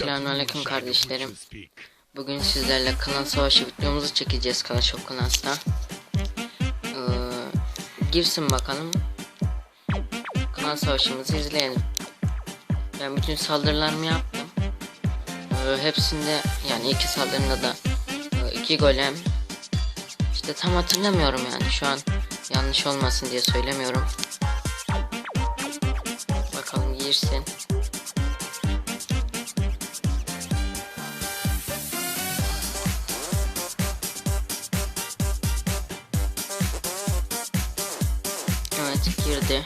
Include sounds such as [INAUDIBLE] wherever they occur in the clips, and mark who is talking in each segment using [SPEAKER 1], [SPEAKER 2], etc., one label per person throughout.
[SPEAKER 1] Selamünaleyküm kardeşlerim. Bugün sizlerle klan savaşı videomuzu çekeceğiz Clash of Clans'ta. Ee, girsin bakalım. Klan savaşımızı izleyelim. Ben bütün saldırılarımı yaptım. Ee, hepsinde yani iki saldırımda da e, iki golem. İşte tam hatırlamıyorum yani şu an yanlış olmasın diye söylemiyorum. Bakalım girsin. Evet girdi.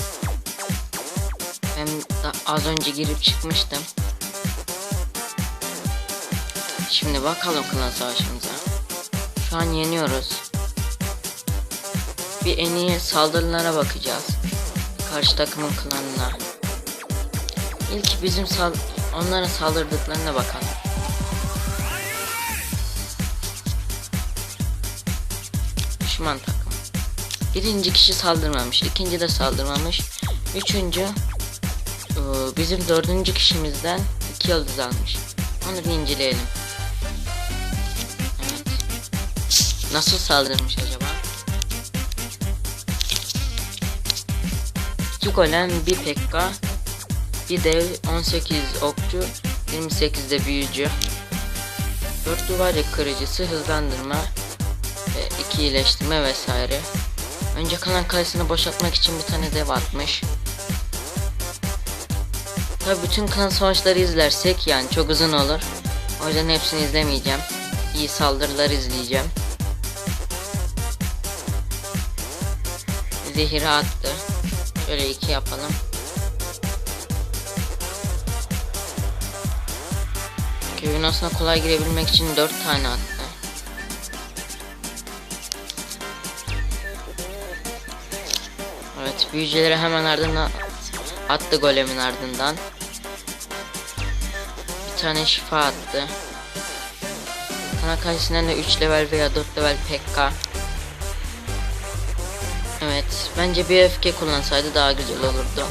[SPEAKER 1] Ben az önce girip çıkmıştım. Şimdi bakalım klan savaşımıza. Şu an yeniyoruz. Bir en iyi saldırılara bakacağız. Karşı takımın klanına. İlk bizim sal onların saldırdıklarına bakalım. Birinci kişi saldırmamış, ikinci de saldırmamış. Üçüncü e, bizim dördüncü kişimizden iki yıldız almış. Onu bir inceleyelim. Evet. Nasıl saldırmış acaba? İki golem, bir pekka, bir dev, 18 okçu, 28 de büyücü. Dört duvar kırıcısı, hızlandırma, iki iyileştirme vesaire. Önce kalan kalesini boşaltmak için bir tane dev atmış. Tabi bütün klan savaşları izlersek yani çok uzun olur. O yüzden hepsini izlemeyeceğim. İyi saldırılar izleyeceğim. Zehiri attı. Şöyle iki yapalım. Köyün aslında kolay girebilmek için dört tane attı. Evet büyücüleri hemen ardından attı golemin ardından. Bir tane şifa attı. Kana karşısından da 3 level veya 4 level PK. Evet bence bir öfke kullansaydı daha güzel olurdu.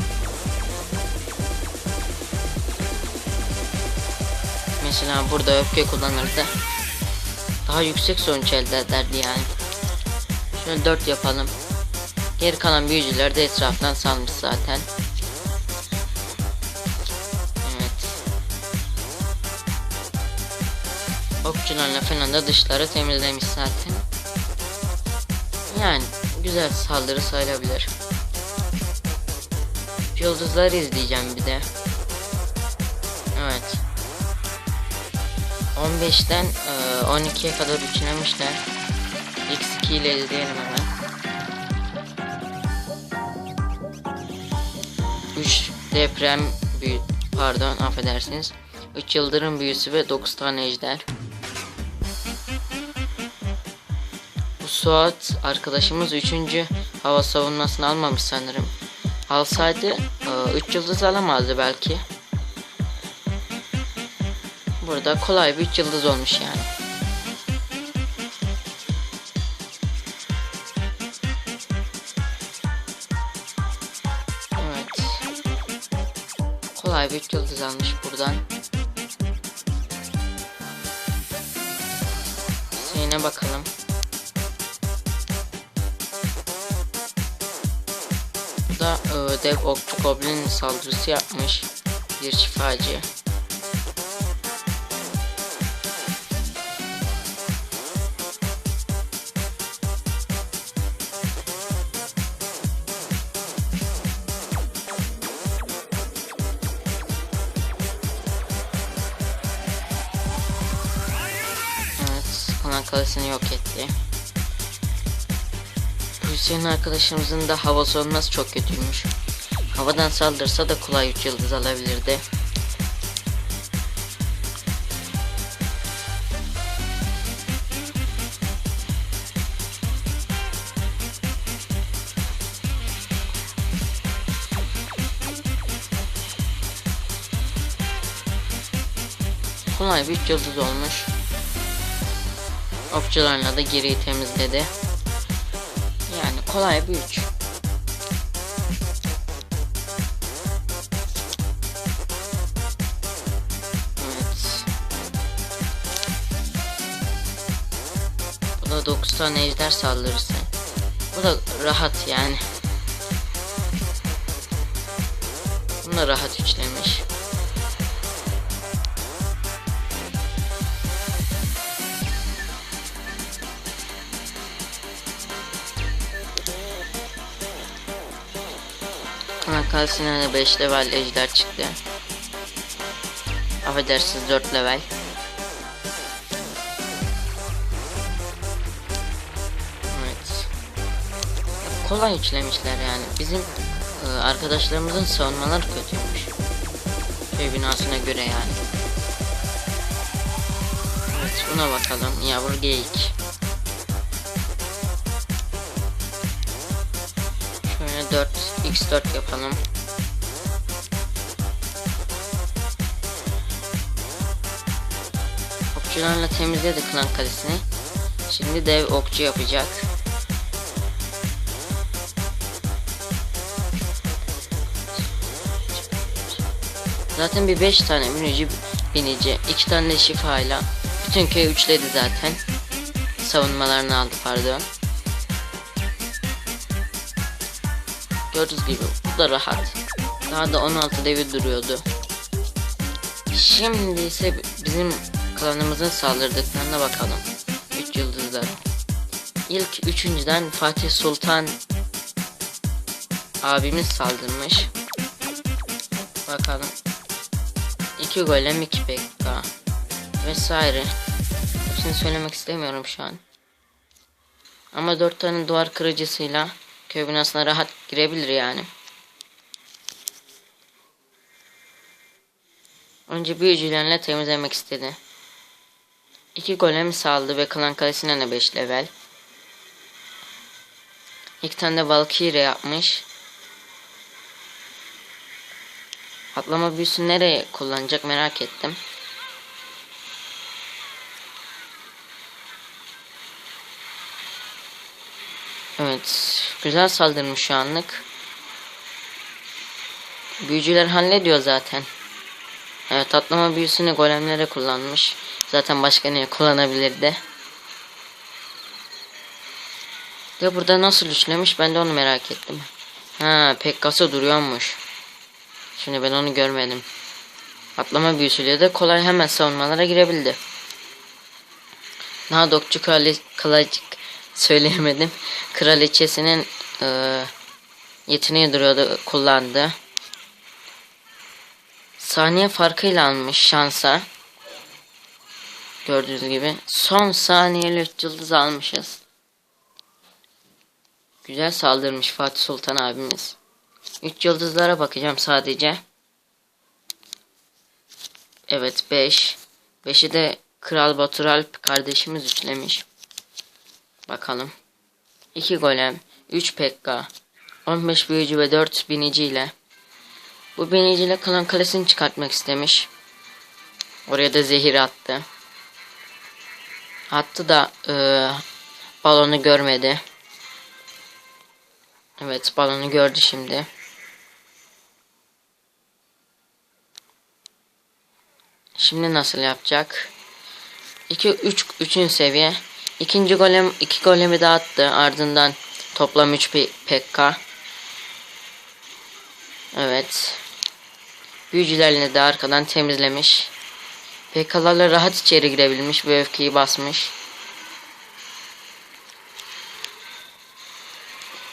[SPEAKER 1] Mesela burada öfke kullanırdı. Daha yüksek sonuç elde ederdi yani. Şöyle 4 yapalım. Geri kalan büyücüler de etraftan salmış zaten. Evet. Okçularla falan da dışları temizlemiş zaten. Yani güzel saldırı sayılabilir. Yıldızları izleyeceğim bir de. Evet. 15'ten e, 12'ye kadar üçlemişler. X2 ile izleyelim hemen. Deprem büyü pardon affedersiniz. 3 yıldırım büyüsü ve 9 tane ejder. Bu Suat arkadaşımız 3. hava savunmasını almamış sanırım. Alsaydı 3 yıldız alamazdı belki. Burada kolay bir 3 yıldız olmuş yani üç yıldız almış buradan. Şeyine bakalım. Bu da e, dev okçu goblin saldırısı yapmış. Bir şifacı. Kalesini yok etti. Hüseyin arkadaşımızın da hava savunması çok kötüymüş. Havadan saldırsa da kolay 3 yıldız alabilirdi. Kolay bir 3 yıldız olmuş okçularla da geriyi temizledi. Yani kolay bir üç. Evet. Bu da 9 tane ejder saldırısı. Bu da rahat yani. Bunlar rahat üçlemi. De 5 level ejder çıktı. Affedersiniz 4 level. Evet. Kolay üçlemişler yani. Bizim e, arkadaşlarımızın savunmaları kötüymüş. Köy binasına göre yani. Evet buna bakalım. Yavru geyik. 4 x4 yapalım. Okçularla temizledik klan kalesini. Şimdi dev okçu yapacak. Zaten bir 5 tane binici binici, 2 tane şifayla bütün köy üçledi zaten. Savunmalarını aldı pardon. Gördüğünüz gibi bu da rahat. Daha da 16 devi duruyordu. Şimdi ise bizim klanımızın saldırdıklarına bakalım. 3 yıldızlar. İlk üçüncüden Fatih Sultan abimiz saldırmış. Bakalım. 2 golem 2 pekka vesaire. Hepsini söylemek istemiyorum şu an. Ama 4 tane duvar kırıcısıyla köy binasına rahat girebilir yani. Önce büyücülerle temizlemek istedi. İki golem saldı ve klan kalesine de 5 level. İlk tane de Valkyrie yapmış. Atlama büyüsü nereye kullanacak merak ettim. Evet. Güzel saldırmış şu anlık. Büyücüler hallediyor zaten. Evet atlama büyüsünü golemlere kullanmış. Zaten başka neye kullanabilirdi. De burada nasıl üçlemiş ben de onu merak ettim. Ha pek kasa duruyormuş. Şimdi ben onu görmedim. Atlama büyüsüyle de kolay hemen savunmalara girebildi. Daha dokçu krali, kılacık söyleyemedim. Kraliçesinin e, yeteneği duruyordu kullandı. Saniye farkıyla almış şansa. Gördüğünüz gibi. Son saniyeli 3 yıldız almışız. Güzel saldırmış Fatih Sultan abimiz. 3 yıldızlara bakacağım sadece. Evet 5. 5'i de Kral Baturalp kardeşimiz üçlemiş. Bakalım. 2 golem, 3 pekka, 15 büyücü ve 4 binici ile. Bu biniciyle kalan kalesini çıkartmak istemiş. Oraya da zehir attı. Attı da e, balonu görmedi. Evet balonu gördü şimdi. Şimdi nasıl yapacak? 2 3 3. seviye. İkinci golem iki golemi de attı. Ardından toplam 3 PK. Evet. Büyücülerini de arkadan temizlemiş. PK'larla rahat içeri girebilmiş ve öfkeyi basmış.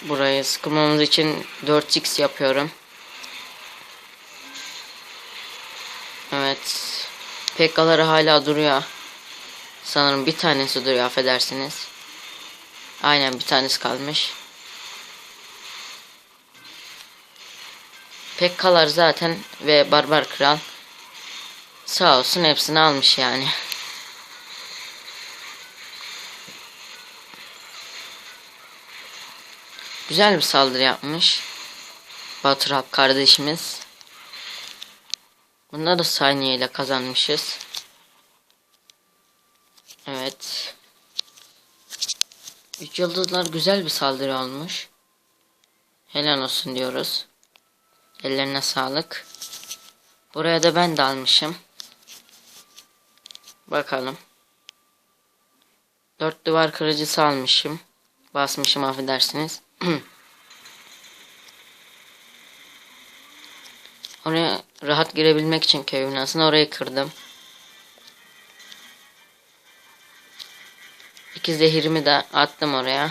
[SPEAKER 1] Burayı sıkmamız için 4x yapıyorum. Evet. PK'ları hala duruyor. Sanırım bir tanesi duruyor affedersiniz. Aynen bir tanesi kalmış. Pekkalar zaten ve Barbar Kral sağ olsun hepsini almış yani. Güzel bir saldırı yapmış. Baturap kardeşimiz. Bunda da saniyeyle kazanmışız. Evet. Üç yıldızlar güzel bir saldırı olmuş. Helal olsun diyoruz. Ellerine sağlık. Buraya da ben dalmışım. Bakalım. Dört duvar kırıcısı almışım. Basmışım affedersiniz. [CLEARS THROAT] Oraya rahat girebilmek için köy binasına orayı kırdım. İki zehirimi de attım oraya.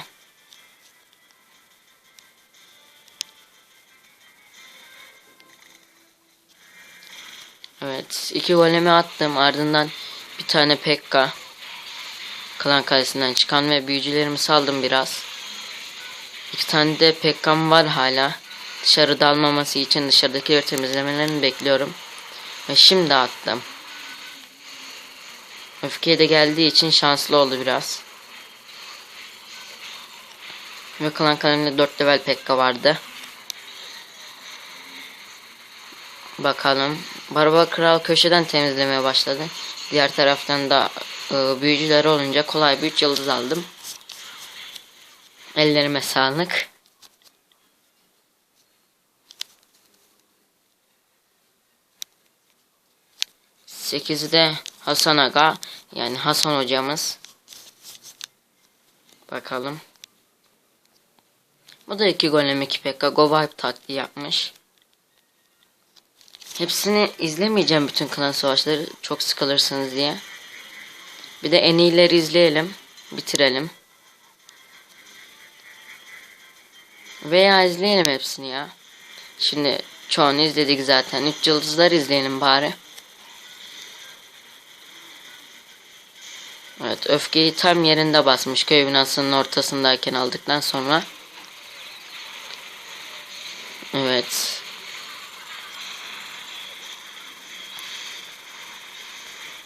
[SPEAKER 1] Evet. iki golemi attım. Ardından bir tane Pekka. Klan kalesinden çıkan ve büyücülerimi saldım biraz. İki tane de Pekka'm var hala. Dışarı dalmaması için dışarıdaki temizlemelerini bekliyorum. Ve şimdi attım. Öfkeye de geldiği için şanslı oldu biraz. Ve klan kaleminde 4 level Pekka vardı. Bakalım. Barba Kral köşeden temizlemeye başladı. Diğer taraftan da e, büyücüler olunca kolay bir 3 yıldız aldım. Ellerime sağlık. Sekizi de Hasan Aga yani Hasan hocamız. Bakalım. Bu da iki golem iki pekka go vibe taktiği yapmış. Hepsini izlemeyeceğim bütün klan savaşları çok sıkılırsınız diye. Bir de en iyileri izleyelim. Bitirelim. Veya izleyelim hepsini ya. Şimdi çoğunu izledik zaten. Üç yıldızlar izleyelim bari. Evet öfkeyi tam yerinde basmış köy binasının ortasındayken aldıktan sonra. Evet.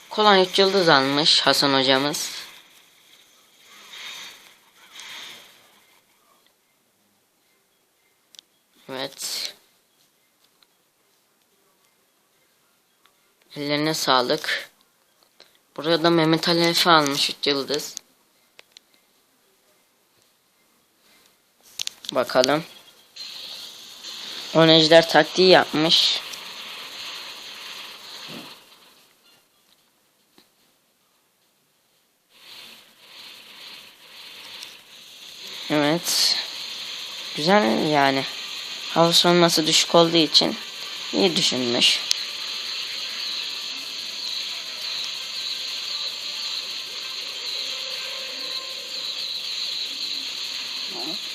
[SPEAKER 1] Kolay 3 yıldız almış Hasan hocamız. Evet. Ellerine sağlık. Burada Mehmet Ali Efe almış 3 yıldız. Bakalım. On ejder taktiği yapmış. Evet. Güzel yani. Hava savunması düşük olduğu için iyi düşünmüş. Evet.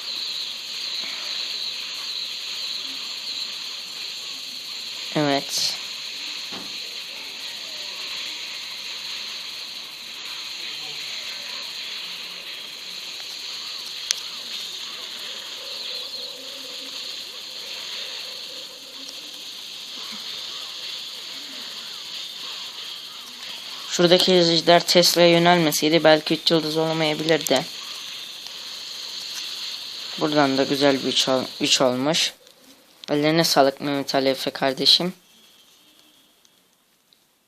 [SPEAKER 1] Şuradaki izleyiciler Tesla'ya yönelmeseydi belki 3 yıldız olamayabilirdi. Buradan da güzel bir 3 ol üç olmuş. Ellerine sağlık Mehmet Ali Efe kardeşim.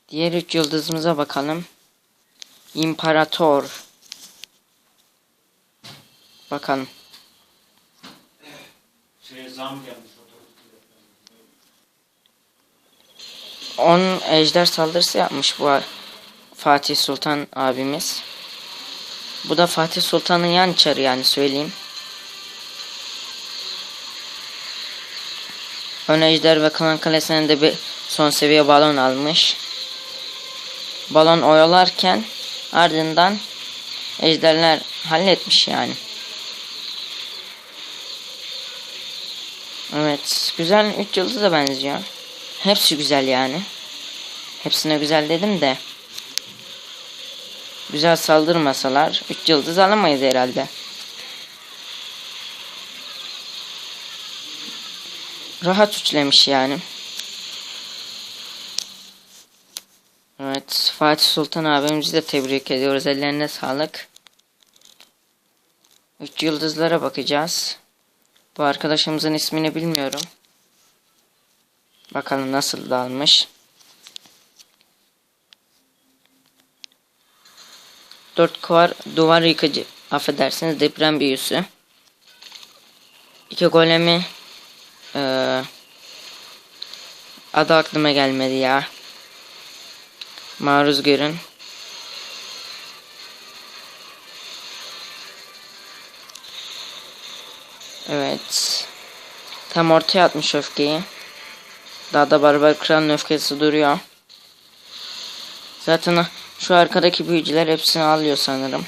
[SPEAKER 1] Diğer 3 yıldızımıza bakalım. İmparator. Bakalım.
[SPEAKER 2] Şey, zam gelmiş.
[SPEAKER 1] 10 ejder saldırısı yapmış bu Fatih Sultan abimiz. Bu da Fatih Sultan'ın yan çarı yani söyleyeyim. Ön ejder ve klan kalesine de bir son seviye balon almış. Balon oyalarken ardından ejderler halletmiş yani. Evet güzel 3 yıldız benziyor. Hepsi güzel yani. Hepsine güzel dedim de. Güzel saldırmasalar 3 yıldız alamayız herhalde. Rahat üçlemiş yani. Evet Fatih Sultan abimizi de tebrik ediyoruz. Ellerine sağlık. 3 yıldızlara bakacağız. Bu arkadaşımızın ismini bilmiyorum. Bakalım nasıl dalmış. 4 kuvar duvar yıkıcı affedersiniz deprem büyüsü. 2 golemi ee, adı aklıma gelmedi ya. Maruz görün. Evet. Tam ortaya atmış öfkeyi. Daha da barbar kralın öfkesi duruyor. Zaten şu arkadaki büyücüler hepsini alıyor sanırım.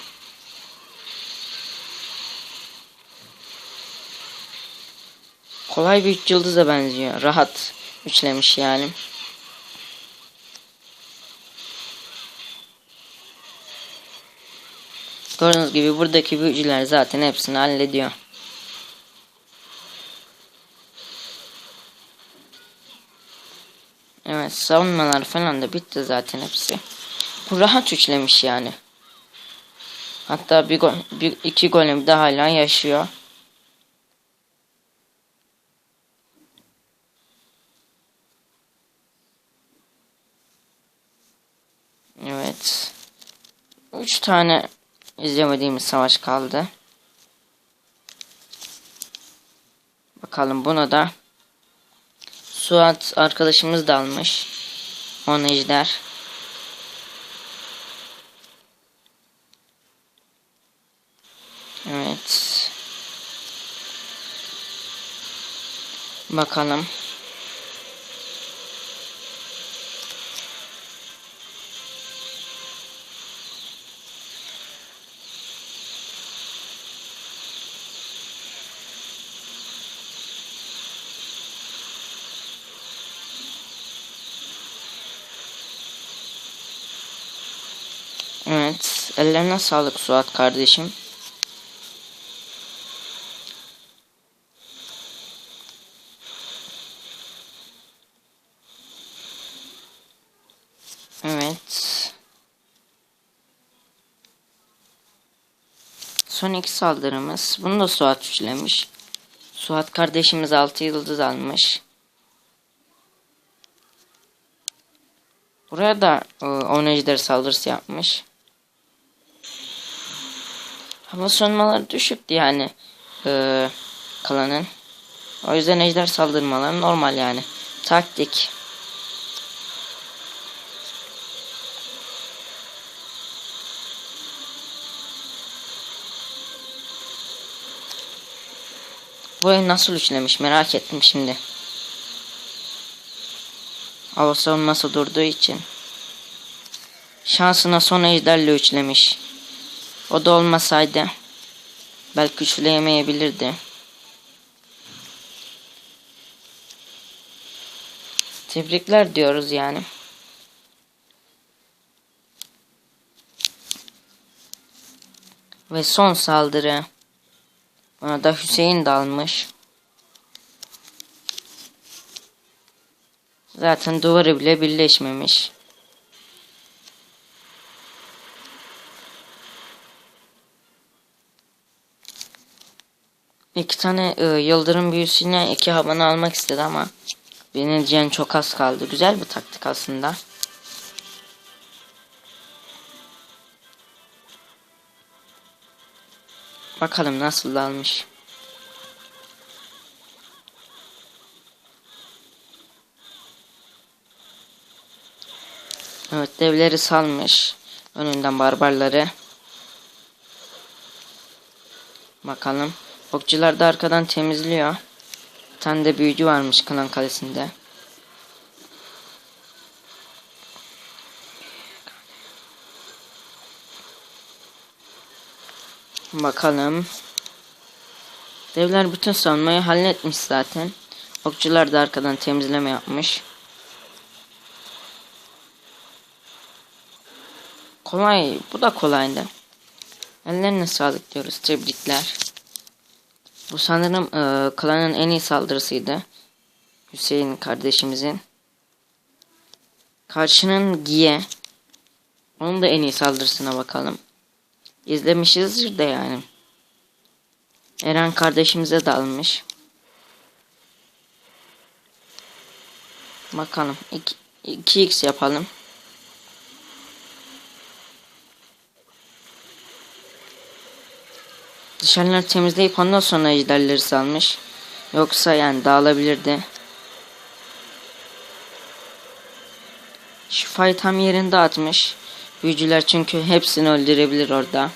[SPEAKER 1] Kolay bir üç yıldıza benziyor. Rahat üçlemiş yani. Gördüğünüz gibi buradaki büyücüler zaten hepsini hallediyor. Evet savunmalar falan da bitti zaten hepsi. Rahat üçlemiş yani. Hatta bir, go bir iki golem de hala yaşıyor. Evet. Üç tane izlemediğimiz savaş kaldı. Bakalım buna da Suat arkadaşımız da almış. On ejder. Evet. Bakalım. Evet. Ellerine sağlık Suat kardeşim. Evet. Son iki saldırımız. Bunu da Suat üçlemiş. Suat kardeşimiz 6 yıldız almış. Buraya da e, 10 ejder saldırısı yapmış. Hava sonmaları düşüktü yani e, klanın. O yüzden ejder saldırmaları normal yani. Taktik. Bu oyun nasıl üçlemiş merak ettim şimdi. Hava savunması durduğu için. Şansına son ejderle üçlemiş. O da olmasaydı belki üçleyemeyebilirdi. Tebrikler diyoruz yani. Ve son saldırı. Buna da Hüseyin dalmış. Zaten duvarı bile birleşmemiş. İki tane e, yıldırım büyüsüne iki havanı almak istedi ama yenileceğin çok az kaldı. Güzel bir taktik aslında. Bakalım nasıl almış. Evet devleri salmış. Önünden barbarları. Bakalım. Okçular da arkadan temizliyor. Bir tane de büyücü varmış Kınan Kalesi'nde. Bakalım. Devler bütün savunmayı halletmiş zaten. Okçular da arkadan temizleme yapmış. Kolay. Bu da kolaydı. Ellerine sağlık diyoruz. Tebrikler. Bu sanırım e, klanın en iyi saldırısıydı. Hüseyin kardeşimizin. Karşının Giye. Onun da en iyi saldırısına bakalım. İzlemişizdir de yani. Eren kardeşimize dalmış. Bakalım. 2x yapalım. Dışarıları temizleyip ondan sonra ejderleri salmış. Yoksa yani dağılabilirdi. Şifayı tam yerinde atmış. Büyücüler çünkü hepsini öldürebilir orada.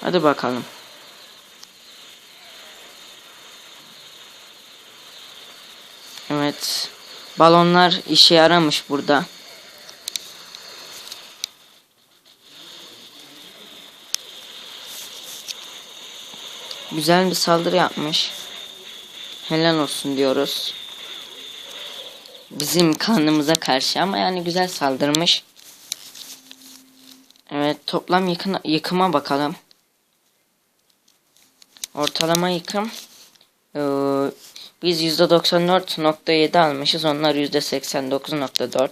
[SPEAKER 1] Hadi bakalım. Evet. Balonlar işe yaramış burada. Güzel bir saldırı yapmış. Helal olsun diyoruz. Bizim kanımıza karşı ama yani güzel saldırmış. Evet toplam yıkın, yıkıma bakalım. Ortalama yıkım. Ee, biz %94.7 almışız. Onlar %89.4.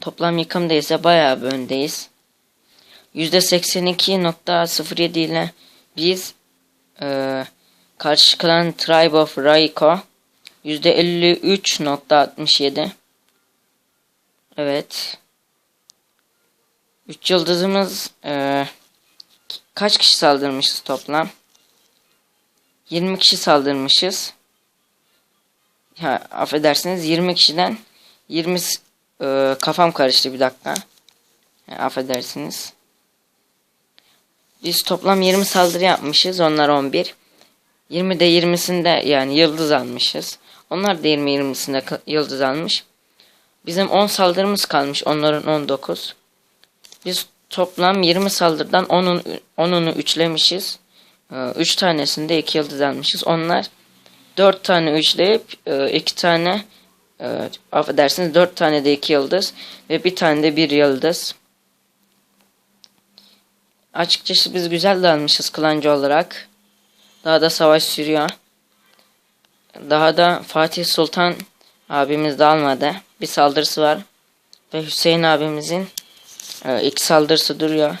[SPEAKER 1] Toplam yıkımda ise bayağı bir öndeyiz. %82.07 ile biz e, karşı kalan Tribe of Raiko %53.67 Evet. 3 yıldızımız e, kaç kişi saldırmışız toplam? 20 kişi saldırmışız. Ya affedersiniz 20 kişiden 20 e, kafam karıştı bir dakika. Ya, affedersiniz. Biz toplam 20 saldırı yapmışız. Onlar 11. 20'de 20'sinde yani yıldız almışız. Onlar da 20 20'sinde yıldız almış. Bizim 10 saldırımız kalmış. Onların 19. Biz toplam 20 saldırıdan 10'un 10'unu üçlemişiz. 3 tanesinde 2 yıldız almışız. Onlar 4 tane üçleyip 2 tane e, affedersiniz 4 tane de 2 yıldız ve bir tane de 1 yıldız. Açıkçası biz güzel dalmışız klancı olarak. Daha da savaş sürüyor. Daha da Fatih Sultan abimiz de almadı. Bir saldırısı var. Ve Hüseyin abimizin e, ilk saldırısı duruyor.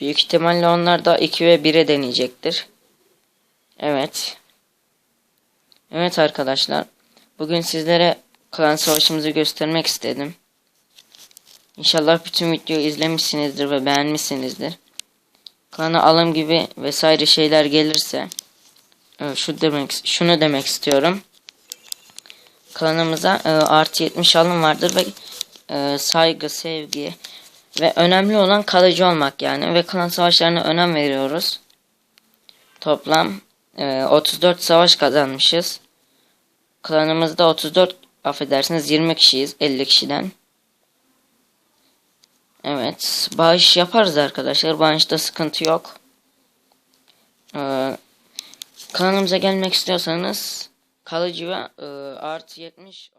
[SPEAKER 1] Büyük ihtimalle onlar da 2 ve 1'e deneyecektir. Evet. Evet arkadaşlar. Bugün sizlere klan savaşımızı göstermek istedim. İnşallah bütün videoyu izlemişsinizdir ve beğenmişsinizdir. Klana alım gibi vesaire şeyler gelirse şu demek şunu demek istiyorum. Klanımıza e, artı 70 alım vardır ve e, saygı, sevgi ve önemli olan kalıcı olmak yani ve klan savaşlarına önem veriyoruz. Toplam 34 savaş kazanmışız. Klanımızda 34 affedersiniz 20 kişiyiz 50 kişiden. Evet. Bağış yaparız arkadaşlar. Bağışta sıkıntı yok. Ee, kanalımıza gelmek istiyorsanız kalıcı ve e, artı 70